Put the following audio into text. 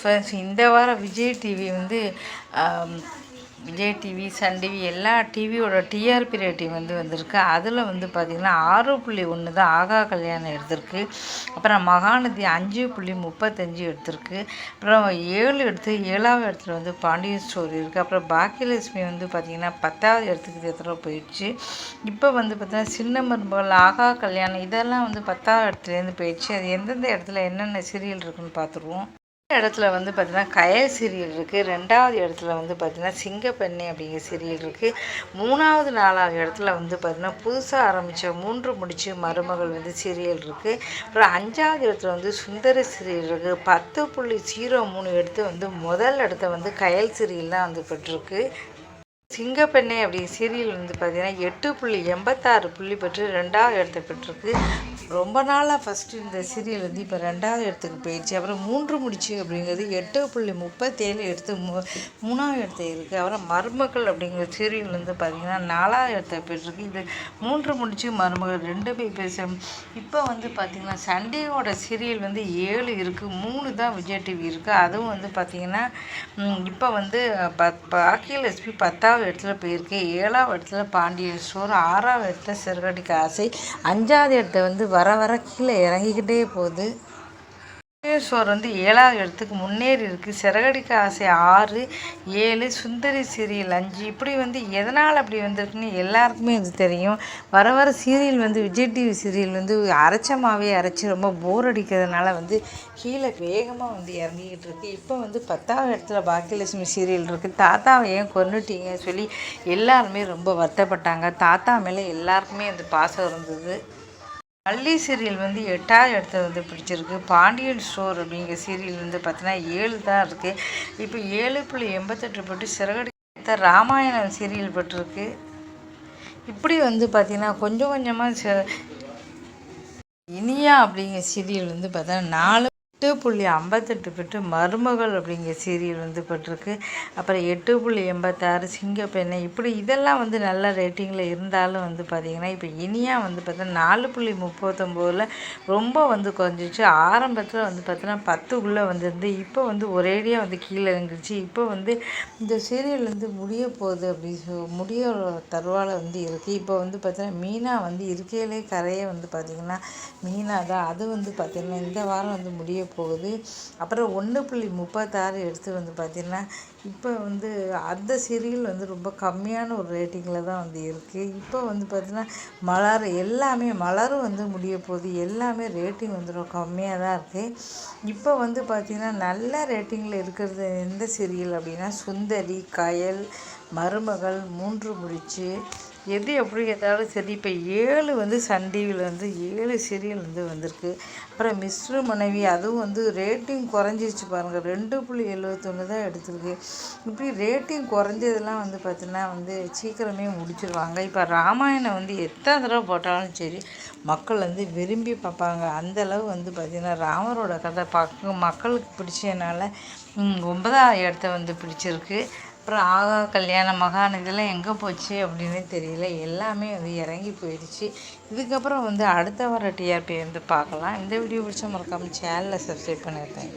Friends இந்த வாரம் Vijay TV வந்து விஜய் டிவி சன் டிவி எல்லா டிவியோட டிஆர்பி ரேட்டிங் வந்து வந்திருக்கு. அதில் வந்து பார்த்திங்கன்னா ஆறு புள்ளி ஒன்று தான் ஆகா கல்யாணம் எடுத்திருக்கு. அப்புறம் மகாநதி அஞ்சு புள்ளி முப்பத்தஞ்சு எடுத்திருக்கு. அப்புறம் ஏழு எடுத்து ஏழாவது இடத்துல வந்து பாண்டியன் ஸ்டோரி இருக்குது அப்புறம் பாக்கியலட்சுமி வந்து பார்த்திங்கன்னா பத்தாவது இடத்துக்கு எத்தனை போயிடுச்சு. இப்போ வந்து பார்த்திங்கன்னா சின்ன மருமகள் ஆகா கல்யாணம் இதெல்லாம் வந்து பத்தாவது இடத்துலேருந்து போயிடுச்சு. அது எந்தெந்த இடத்துல என்னென்ன சீரியல் இருக்குன்னு பார்த்துருவோம் இடத்துல வந்து பார்த்திங்கன்னா கயல் சீரியல் இருக்குது ரெண்டாவது இடத்துல வந்து பார்த்திங்கன்னா சிங்கப்பெண்ணை அப்படிங்கிற சீரியல் இருக்குது மூணாவது நாலாவது இடத்துல வந்து பார்த்திங்கன்னா புதுசாக ஆரம்பித்த மூன்று முடிச்சு மருமகள் வந்து சீரியல் இருக்குது அப்புறம் அஞ்சாவது இடத்துல வந்து சுந்தர சீரியல் இருக்குது பத்து புள்ளி ஜீரோ மூணு எடுத்து வந்து முதல் இடத்த வந்து கயல் சீரியல் தான் வந்து பெற்றிருக்கு. சிங்கப்பெண்ணை அப்படி சீரியல் வந்து பார்த்திங்கன்னா எட்டு புள்ளி எண்பத்தாறு புள்ளி பெற்று ரெண்டாவது இடத்த பெற்றிருக்கு. ரொம்ப நாளாக ஃபஸ்ட்டு இந்த சீரியல் வந்து இப்போ ரெண்டாவது இடத்துக்கு போயிடுச்சு. அப்புறம் மூன்று முடிச்சு அப்படிங்கிறது எட்டு புள்ளி முப்பத்தேழு எடுத்து மூ மூணாவது இடத்துல இருக்குது அப்புறம் மருமகள் அப்படிங்கிற சீரியல் வந்து பார்த்திங்கன்னா நாலாவது இடத்தை போயிட்டுருக்கு. இது மூன்று முடிச்சு மருமகள் ரெண்டு போய் பேசும் இப்போ வந்து பார்த்திங்கன்னா சண்டேவோட சீரியல் வந்து ஏழு இருக்குது மூணு தான் விஜய் டிவி இருக்குது அதுவும் வந்து பார்த்திங்கன்னா இப்போ வந்து பத் பாக்கியலட்சுமி பத்தாவது இடத்துல போயிருக்கு. ஏழாவது இடத்துல பாண்டியன் ஸ்டோர் ஆறாவது இடத்துல சிறுகடிக்கு ஆசை. அஞ்சாவது இடத்த வந்து வர வர கீழே இறங்கிக்கிட்டே போகுது. சோர் வந்து ஏழாவது இடத்துக்கு முன்னேறி இருக்குது சிறகடிக்க ஆசை ஆறு ஏழு சுந்தரி சீரியல் அஞ்சு இப்படி வந்து எதனால் அப்படி வந்திருக்குன்னு எல்லாருக்குமே வந்து தெரியும். வர வர சீரியல் வந்து விஜய் டிவி சீரியல் வந்து அரைச்சமாகவே அரைச்சி ரொம்ப போர் அடிக்கிறதுனால வந்து கீழே வேகமாக வந்து இறங்கிக்கிட்டு இருக்குது இப்போ வந்து பத்தாவது இடத்துல பாக்கியலட்சுமி சீரியல் இருக்குது தாத்தாவை ஏன் கொண்டுட்டீங்க சொல்லி எல்லாருமே ரொம்ப வருத்தப்பட்டாங்க. தாத்தா மேலே எல்லாருக்குமே அந்த பாசம் இருந்தது. பள்ளி சீரியல் வந்து எட்டாவது இடத்த வந்து பிடிச்சிருக்கு. பாண்டியன் ஸ்டோர் அப்படிங்கிற சீரியல் வந்து பார்த்தீங்கன்னா ஏழு தான் இருக்குது இப்போ ஏழு புள்ளி எண்பத்தெட்டு போட்டு சிறகடித்த ராமாயணம் சீரியல் பட்டிருக்கு. இப்படி வந்து பார்த்திங்கன்னா கொஞ்சம் கொஞ்சமாக இனியா அப்படிங்கிற சீரியல் வந்து பார்த்தா நாலு எட்டு புள்ளி ஐம்பத்தெட்டு பெற்று மருமகள் அப்படிங்கிற சீரியல் வந்து பெற்றிருக்கு. அப்புறம் எட்டு புள்ளி எண்பத்தாறு சிங்கப்பெண்ணை இப்படி இதெல்லாம் வந்து நல்ல ரேட்டிங்கில் இருந்தாலும் வந்து பார்த்திங்கன்னா இப்போ இனியாக வந்து பார்த்தா நாலு புள்ளி முப்பத்தொம்போதில் ரொம்ப வந்து குறைஞ்சிச்சு. ஆரம்பத்தில் வந்து பார்த்தோன்னா பத்துக்குள்ளே வந்துருந்து இப்போ வந்து ஒரேடியாக வந்து கீழே இறங்கிடுச்சு. இப்போ வந்து இந்த சீரியல் வந்து முடிய போகுது அப்படி முடிய தருவாயில் வந்து இருக்குது இப்போ வந்து பார்த்திங்கன்னா மீனா வந்து இருக்கையிலே கரையை வந்து பார்த்திங்கன்னா மீனா தான் அது வந்து பார்த்திங்கன்னா இந்த வாரம் வந்து முடிய போகுது. அப்புறம் ஒன்று புள்ளி முப்பத்தாறு எடுத்து வந்து பார்த்திங்கன்னா இப்போ வந்து அந்த சீரியல் வந்து ரொம்ப கம்மியான ஒரு ரேட்டிங்கில் தான் வந்து இருக்குது இப்போ வந்து பார்த்திங்கன்னா மலர் எல்லாமே மலரும் வந்து முடிய போகுது. எல்லாமே ரேட்டிங் வந்து ரொம்ப கம்மியாக தான் இருக்குது இப்போ வந்து பார்த்திங்கன்னா நல்ல ரேட்டிங்கில் இருக்கிறது எந்த சீரியல் அப்படின்னா சுந்தரி கயல் மருமகள் மூன்று முடிச்சு எது எப்படி கேட்டாலும் சரி இப்போ ஏழு வந்து சன் டிவியில் வந்து ஏழு சீரியல் வந்து வந்திருக்கு. அப்புறம் மிஸ்ரு மனைவி அதுவும் வந்து ரேட்டிங் குறைஞ்சிருச்சு பாருங்கள் ரெண்டு புள்ளி எழுபத்தொன்று தான் எடுத்திருக்கு. இப்படி ரேட்டிங் குறைஞ்சதெல்லாம் வந்து பார்த்திங்கன்னா வந்து சீக்கிரமே முடிச்சிருவாங்க. இப்போ ராமாயணம் வந்து எத்தனை தடவை போட்டாலும் சரி மக்கள் வந்து விரும்பி பார்ப்பாங்க. அந்தளவு வந்து பார்த்திங்கன்னா ராமரோட கதை பார்க்க மக்களுக்கு பிடிச்சதுனால ஒன்பதாவது இடத்த வந்து பிடிச்சிருக்கு. அப்புறம் ஆகா கல்யாணம் மகான் இதெல்லாம் எங்கே போச்சு அப்படின்னு தெரியல. எல்லாமே வந்து இறங்கி போயிடுச்சு. இதுக்கப்புறம் வந்து அடுத்த வர டிஆர்பி வந்து பார்க்கலாம். இந்த வீடியோ பிடிச்ச மறக்காமல் சேனலை சப்ஸ்கிரைப் பண்ணியிருக்கேன்